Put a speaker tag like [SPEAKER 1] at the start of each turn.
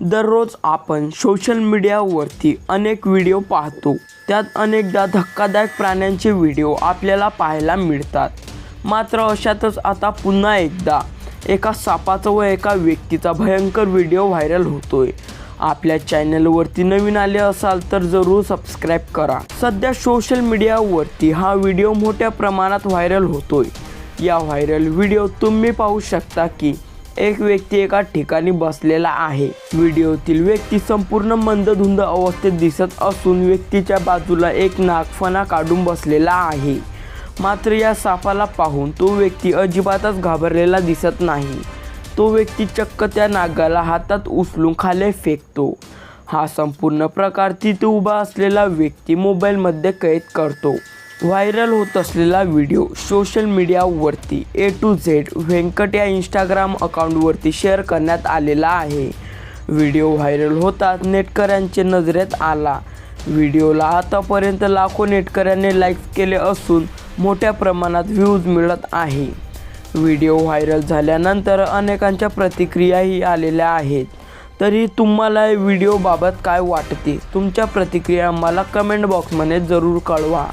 [SPEAKER 1] दररोज आपण सोशल मीडियावरती अनेक व्हिडिओ पाहतो. त्यात अनेकदा धक्कादायक प्राण्यांचे व्हिडिओ आपल्याला पाहायला मिळतात. मात्र अशातच आता पुन्हा एकदा एका सापाचा व एका व्यक्तीचा भयंकर व्हिडिओ व्हायरल होतोय. आपल्या चॅनलवरती नवीन आले असाल तर जरूर सबस्क्राईब करा. सध्या सोशल मीडियावरती हा व्हिडिओ मोठ्या प्रमाणात व्हायरल होतोय. या व्हायरल व्हिडिओ तुम्ही पाहू शकता की एक व्यक्ती एका ठिकाणी बसलेला आहे. व्हिडिओतील व्यक्ती संपूर्ण मंदधुंद अवस्थेत दिसत असून व्यक्तीच्या बाजूला एक नागफणा काढून बसलेला आहे. मात्र या सापाला पाहून तो व्यक्ती अजिबातच घाबरलेला दिसत नाही. तो व्यक्ती चक्क त्या नागाला हातात उचलून खाली फेकतो. हा संपूर्ण प्रकार तिथे उभा असलेला व्यक्ती मोबाईलमध्ये कैद करतो. व्हायरल होत असलेला व्हिडिओ सोशल मीडियावरती ए टू झेड व्यंकट या इंस्टाग्राम अकाउंटवरती शेअर करण्यात आलेला आहे. व्हिडिओ व्हायरल होताच नेटकऱ्यांच्या नजरेत आला. व्हिडिओला आतापर्यंत लाखो नेटकऱ्यांनी लाईक केले असून मोठ्या प्रमाणात व्ह्यूज मिळत आहे. व्हिडिओ व्हायरल झाल्यानंतर अनेकांच्या प्रतिक्रियाही आलेल्या आहेत. तरी तुम्हाला या व्हिडिओबाबत काय वाटते? तुमच्या प्रतिक्रिया मला कमेंट बॉक्समध्ये जरूर कळवा.